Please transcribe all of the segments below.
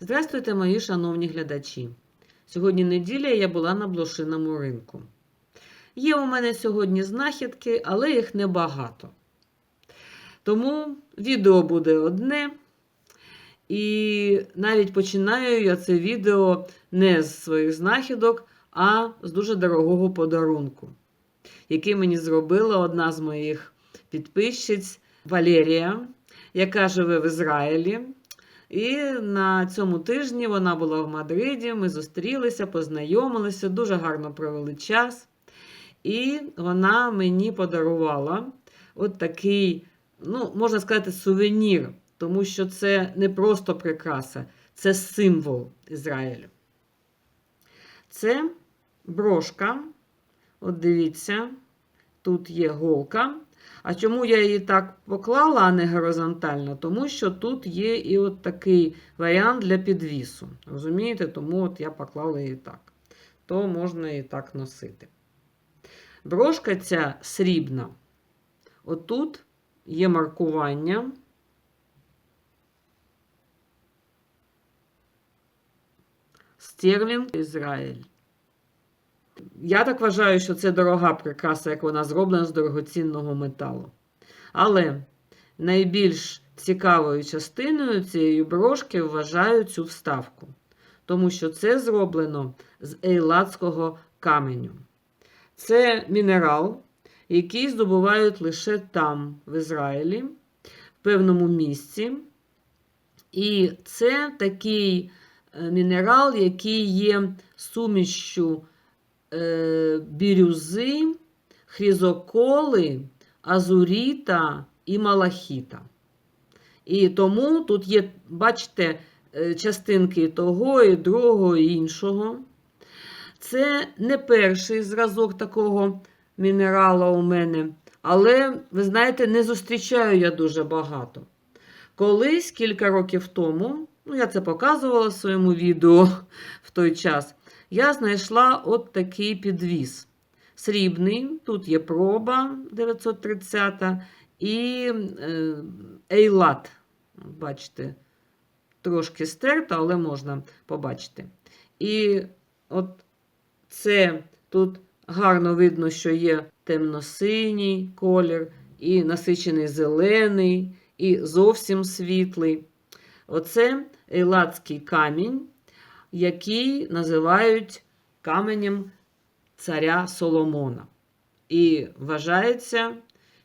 Здравствуйте, мої шановні глядачі. Сьогодні неділя я була на блошиному ринку. Є у мене сьогодні знахідки, але їх небагато. Тому відео буде одне. І навіть починаю я це відео не з своїх знахідок, а з дуже дорогого подарунку, який мені зробила одна з моїх підписчиць Валерія, яка живе в Ізраїлі. І на цьому тижні вона була в Мадриді. Ми зустрілися, познайомилися, дуже гарно провели час. І вона мені подарувала от такий, ну, можна сказати, сувенір, тому що це не просто прикраса, це символ Ізраїлю. Це брошка. От дивіться, тут є голка. А чому я її так поклала, а не горизонтально? Тому що тут є і от такий варіант для підвісу. Розумієте? Тому от я поклала її так. То можна і так носити. Брошка ця срібна. Отут є маркування. Стерлінг Ізраїль. Я так вважаю, що це дорога прикраса, як вона зроблена з дорогоцінного металу. Але найбільш цікавою частиною цієї брошки вважаю цю вставку, тому що це зроблено з ейлатського каменю. Це мінерал, який здобувають лише там, в Ізраїлі, в певному місці. І це такий е, мінерал, який є сумішчю е, бірюзи, хрізоколи, азуріта і малахіта. І тому тут є, бачите, е, частинки того, і другого, і іншого. Це не перший зразок такого мінерала у мене, але, ви знаєте, не зустрічаю я дуже багато. Колись, кілька років тому, ну, я це показувала в своєму відео в той час, я знайшла от такий підвіс. Срібний, тут є проба 930 і е, ейлат. Бачите, трошки стерта, але можна побачити. І от це тут гарно видно, що є темно-синій колір, і насичений зелений, і зовсім світлий. Оце ейлатський камінь, який називають каменем царя Соломона. І вважається,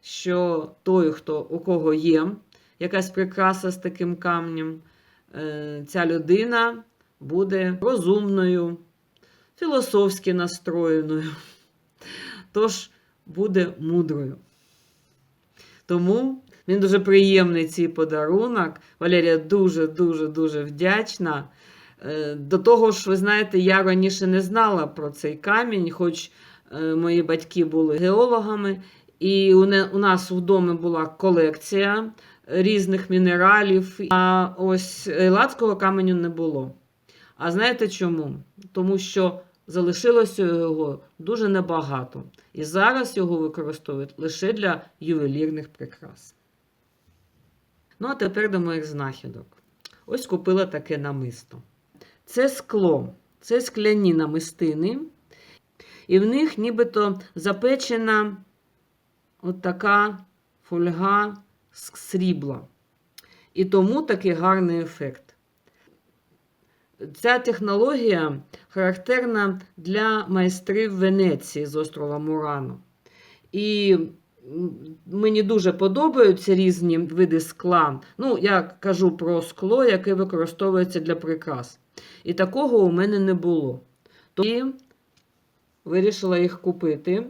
що той, хто, у кого є якась прикраса з таким камнем, е, ця людина буде розумною, філософськи настроєною, тож буде мудрою. Тому він дуже приємний цей подарунок. Валерія дуже-дуже дуже вдячна. Е, До того ж, ви знаєте, я раніше не знала про цей камінь, хоч е, мої батьки були геологами, і у нас вдома була колекція різних мінералів, а ось ейлатського каменю не було. А знаєте чому? Тому що залишилося його дуже небагато. І зараз його використовують лише для ювелірних прикрас. Ну, а тепер до моїх знахідок. Ось купила таке намисто. Це скло, це скляні намистини, і в них нібито запечена от така фольга з срібла. І тому такий гарний ефект. Ця технологія характерна для майстрів Венеції з острова Мурано. І мені дуже подобаються різні види скла. Ну, я кажу про скло, яке використовується для прикрас. І такого у мене не було. Тоді вирішила їх купити.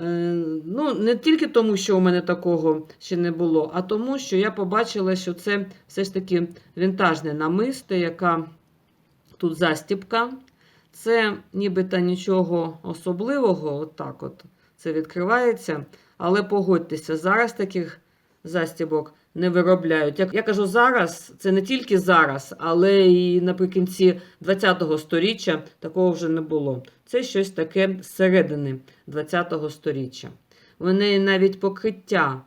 Е, Ну, не тільки тому, що у мене такого ще не було, а тому, що я побачила, що це все ж таки вінтажне намисто, яка тут застіпка. Це нібито нічого особливого, отак от це відкривається. Але погодьтеся, зараз таких застібок не виробляють. Як я кажу зараз, це не тільки зараз, але і наприкінці ХХ століття такого вже не було. Це щось таке з середини ХХ століття. Вони навіть покриття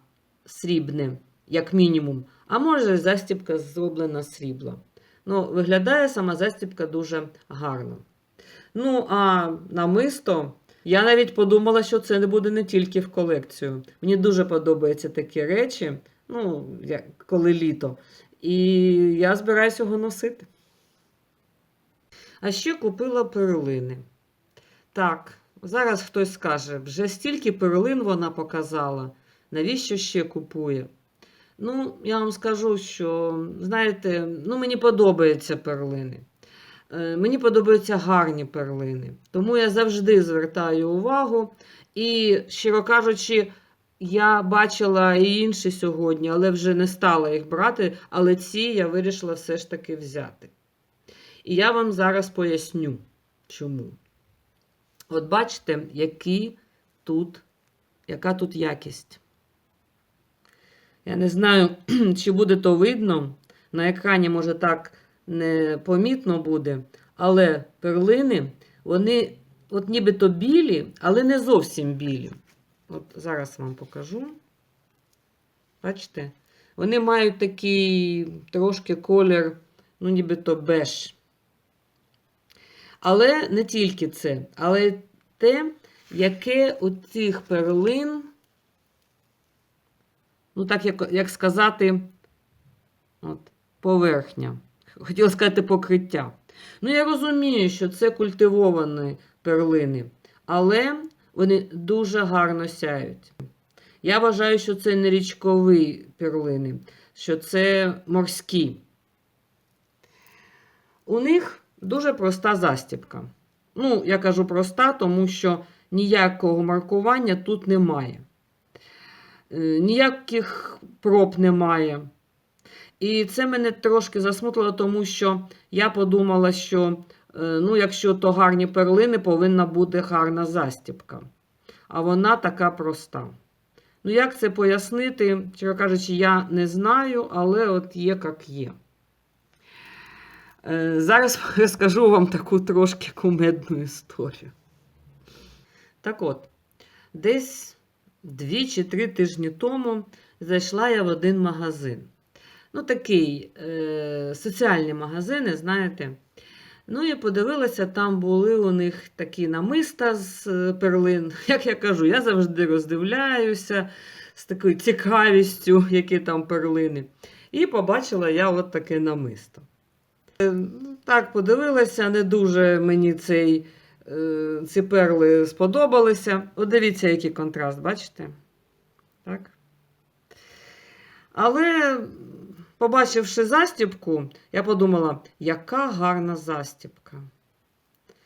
срібне, як мінімум, а може застібка зроблена срібла. Ну, виглядає сама застібка дуже гарно. Ну, а намисто, я навіть подумала, що це не буде не тільки в колекцію. Мені дуже подобаються такі речі, ну, як, коли літо. І я збираюся його носити. А ще купила перлини. Так, зараз хтось скаже, вже стільки перлин вона показала. Навіщо ще купує? Ну, я вам скажу, що, знаєте, ну, мені подобаються перлини. Е, Мені подобаються гарні перлини. Тому я завжди звертаю увагу. І, щиро кажучи, я бачила і інші сьогодні, але вже не стала їх брати. Але ці я вирішила все ж таки взяти. І я вам зараз поясню, чому. От бачите, які тут, яка тут якість. Я не знаю, чи буде то видно. На екрані, може, так непомітно буде. Але перлини, вони от нібито білі, але не зовсім білі. От зараз вам покажу. Бачите? Вони мають такий трошки колір, ну, нібито беж. Але не тільки це, але те, яке у цих перлин, ну так як, як сказати, от, поверхня. Хотіла сказати покриття. Ну, я розумію, що це культивовані перлини, але вони дуже гарно сяють. Я вважаю, що це не річкові перлини, що це морські. У них дуже проста застібка. Ну, я кажу проста, тому що ніякого маркування тут немає. Е, Ніяких проб немає. І це мене трошки засмутило, тому що я подумала, що ну, якщо то гарні перлини, повинна бути гарна застібка. А вона така проста. Ну, як це пояснити, чесно кажучи, я не знаю, але от є як є. Е, Зараз розкажу вам таку трошки кумедну історію. Так от, десь дві чи три тижні тому зайшла я в один магазин. Ну, такий е, соціальні магазини, знаєте. Ну, і подивилася, там були у них такі намиста з е, перлин. Як я кажу, я завжди роздивляюся з такою цікавістю, які там перлини. І побачила я от таке намисто. Е, ну, Так, подивилася, не дуже мені цей, е, ці перли сподобалися. От дивіться, який контраст, бачите? Так. Але, побачивши застібку, я подумала, яка гарна застібка.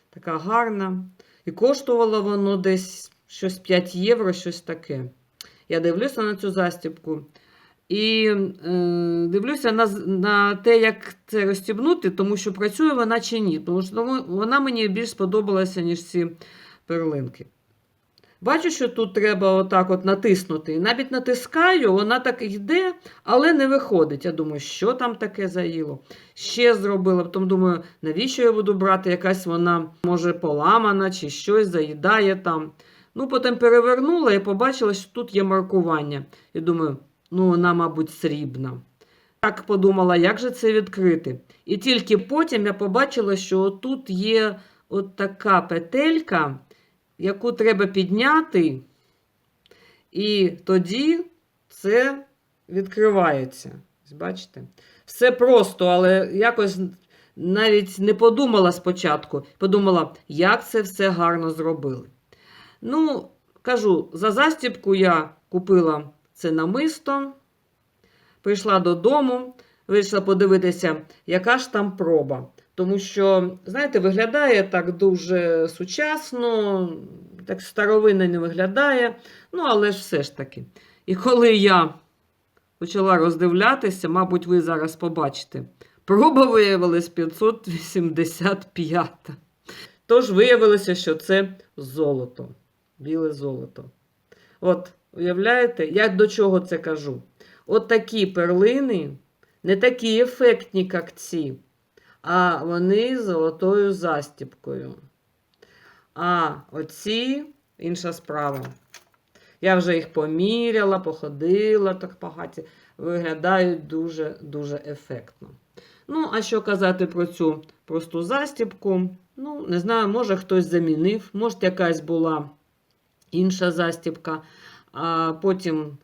Така гарна. І коштувало воно десь щось 5 євро, щось таке. Я дивлюся на цю застібку. І е, дивлюся на, на те, як це розстібнути, тому що працює вона чи ні. Тому що вона мені більш сподобалася, ніж ці перлинки. Бачу, що тут треба отак от натиснути. Навіть натискаю, вона так йде, але не виходить. Я думаю, що там таке заїло. Ще зробила. Потім думаю, навіщо я буду брати? Якась вона, може, поламана чи щось заїдає там. Ну, потім перевернула і побачила, що тут є маркування. І думаю, ну, вона, мабуть, срібна. Так подумала, як же це відкрити. І тільки потім я побачила, що тут є от така петелька, яку треба підняти, і тоді це відкривається. Бачите? Все просто, але якось навіть не подумала спочатку. Подумала, як це все гарно зробили. Ну, кажу, за застібку я купила це намисто, прийшла додому, вийшла подивитися, яка ж там проба. Тому що, знаєте, виглядає так дуже сучасно, так старовинно не виглядає. Ну, але ж все ж таки. І коли я почала роздивлятися, мабуть, ви зараз побачите, проба виявилась 585. Тож виявилося, що це золото, біле золото. От, уявляєте, я до чого це кажу? От такі перлини, не такі ефектні, як ці, а вони з золотою застіпкою. А оці інша справа. Я вже їх поміряла, походила так багаті. Виглядають дуже-дуже ефектно. Ну, а що казати про цю просту застібку? Ну, не знаю, може хтось замінив, може якась була інша застібка, а потім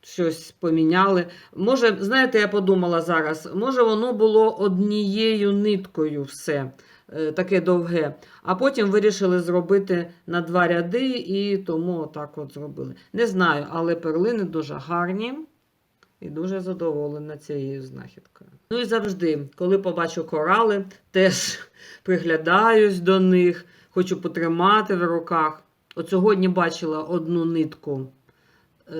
щось поміняли. Може, знаєте, я подумала зараз, може воно було однією ниткою все е, таке довге, а потім вирішили зробити на два ряди і тому отак от зробили. Не знаю, але перлини дуже гарні. І дуже задоволена цією знахідкою. Ну і завжди, коли побачу корали, теж приглядаюсь до них, хочу потримати в руках. От сьогодні бачила одну нитку е,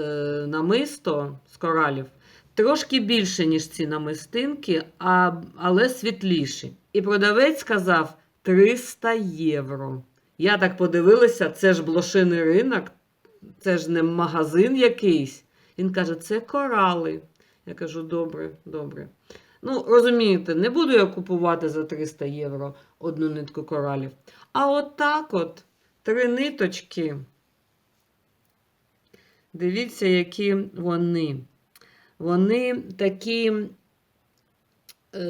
намисто з коралів, трошки більше, ніж ці намистинки, а, але світліші. І продавець сказав 300 євро. Я так подивилася, це ж блошиний ринок, це ж не магазин якийсь. Він каже, це корали. Я кажу, добре, добре. Ну, розумієте, не буду я купувати за 300 євро одну нитку коралів. А от так от, три ниточки. Дивіться, які вони. Вони такі е,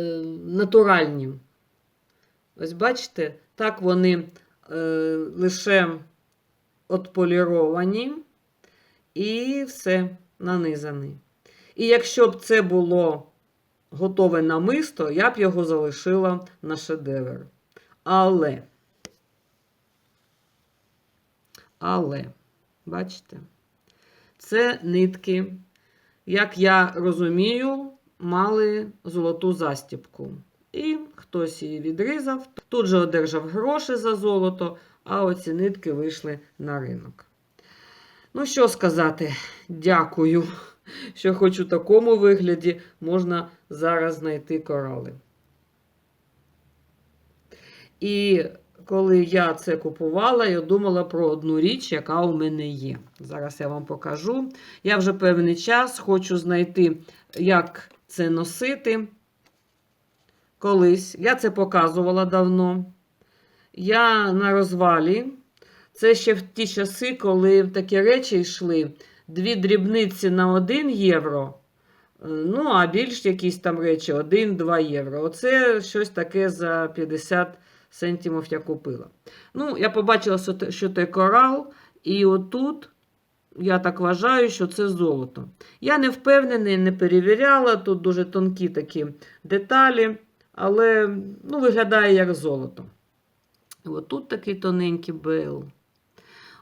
натуральні. Ось бачите, так вони е, лише отполіровані і все нанизаний. І якщо б це було готове намисто, я б його залишила на шедевр. Але, але, бачите, це нитки, як я розумію, мали золоту застіпку. І хтось її відрізав, тут же одержав гроші за золото, а оці нитки вийшли на ринок. Ну, що сказати, дякую, що хоч у такому вигляді можна зараз знайти корали. І коли я це купувала, я думала про одну річ, яка у мене є. Зараз я вам покажу. Я вже певний час хочу знайти, як це носити. Колись. Я це показувала давно. Я на розвалі. Це ще в ті часи, коли такі речі йшли дві дрібниці на 1 євро. Ну, а більш якісь там речі 1-2 євро. Оце щось таке за 50 центимів я купила. Ну, я побачила, що це корал, і отут я так вважаю, що це золото. Я не впевнений, не перевіряла. Тут дуже тонкі такі деталі, але ну, виглядає як золото. Отут такий тоненький бел.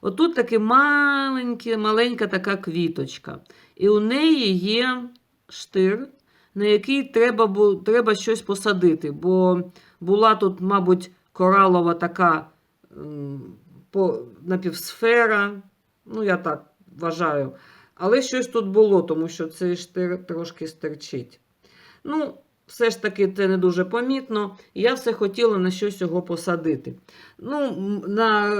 Отут таки маленькі, маленька така квіточка. І у неї є штир, на який треба, треба щось посадити. Бо була тут, мабуть, коралова така по, напівсфера. Ну, я так вважаю. Але щось тут було, тому що цей штир трошки стерчить. Ну, все ж таки, це не дуже помітно. Я все хотіла на щось його посадити. Ну, на,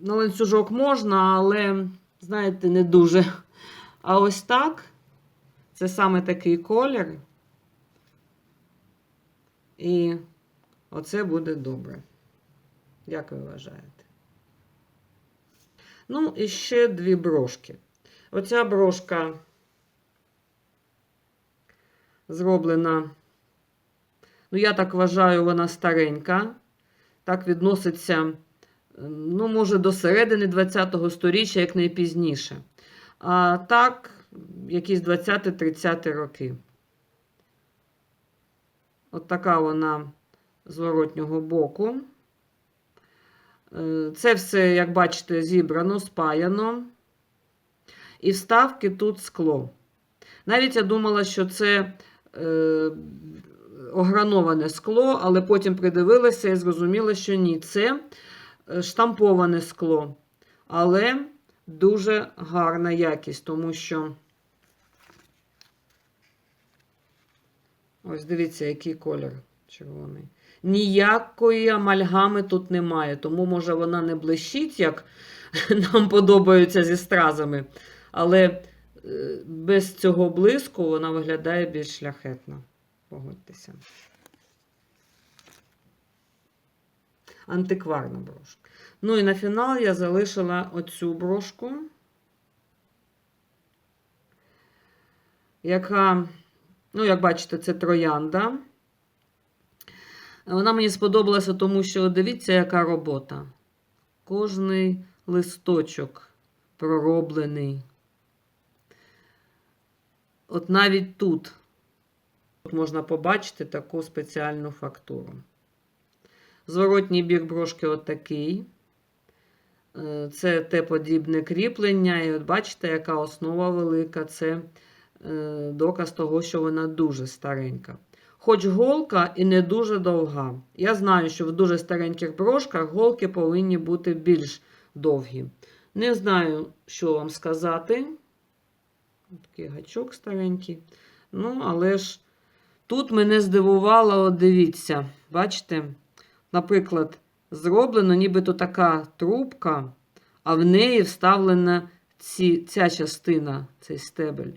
на ланцюжок можна, але, знаєте, не дуже. А ось так, це саме такий колір. І оце буде добре. Як ви вважаєте? Ну, і ще дві брошки. Оця брошка зроблена, ну, я так вважаю, вона старенька. Так відноситься, ну, може, до середини ХХ століття, як найпізніше. А так, якісь 20-30 роки. От така вона зворотнього боку. Е, Це все, як бачите, зібрано, спаяно. І вставки тут скло. Навіть я думала, що це е, ограноване скло, але потім придивилася і зрозуміла, що ні, це е, штамповане скло. Але дуже гарна якість, тому що ось дивіться, який колір червоний. Ніякої амальгами тут немає, тому, може, вона не блищить, як нам подобаються зі стразами. Але е, без цього блиску вона виглядає більш шляхетно. Погодьтеся. Антикварна брошка. Ну і на фінал я залишила оцю брошку, яка, ну, як бачите, це троянда. Вона мені сподобалася, тому що дивіться, яка робота. Кожний листочок пророблений. От навіть тут можна побачити таку спеціальну фактуру. Зворотній бік брошки отакий. Е, Це те подібне кріплення. І от бачите, яка основа велика. Це е, доказ того, що вона дуже старенька. Хоч голка і не дуже довга. Я знаю, що в дуже стареньких брошках голки повинні бути більш довгі. Не знаю, що вам сказати. Такий гачок старенький. Ну, але ж тут мене здивувало, от дивіться, бачите, наприклад, зроблено нібито така трубка, а в неї вставлена ці, ця частина, цей стебель.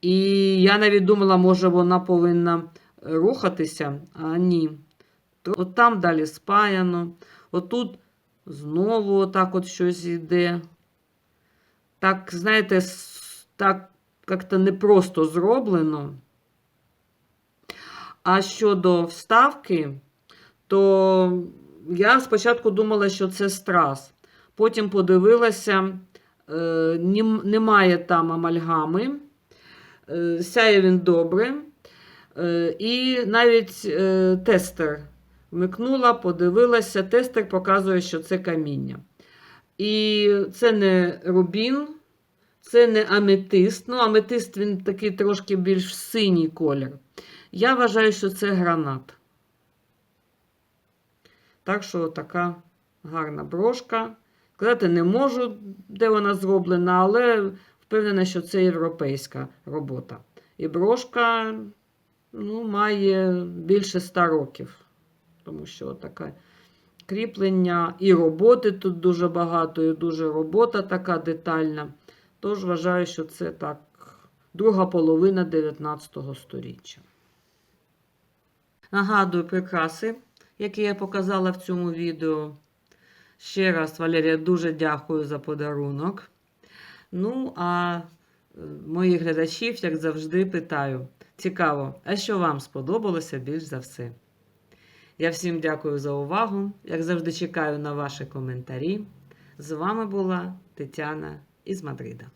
І я навіть думала, може, вона повинна рухатися, а ні. То- От там далі спаяно, отут знову отак от щось йде. Так, знаєте, так як-то непросто зроблено. А щодо вставки, то я спочатку думала, що це страз. Потім подивилася, е, немає там амальгами, е, сяє він добре. Е, І навіть е, тестер вмикнула, подивилася, тестер показує, що це каміння. І це не рубін, це не аметист. Ну, аметист він такий трошки більш синій колір. Я вважаю, що це гранат. Так що така гарна брошка. Сказати не можу, де вона зроблена, але впевнена, що це європейська робота. І брошка ну, має більше 100 років, тому що таке кріплення і роботи тут дуже багато, і дуже робота така детальна. Тож вважаю, що це так друга половина 19 століття. Нагадую прикраси, які я показала в цьому відео. Ще раз, Валерія, дуже дякую за подарунок. Ну, а моїх глядачів, як завжди, питаю: цікаво, а що вам сподобалося більш за все? Я всім дякую за увагу. Як завжди, чекаю на ваші коментарі. З вами була Тетяна із Мадрида.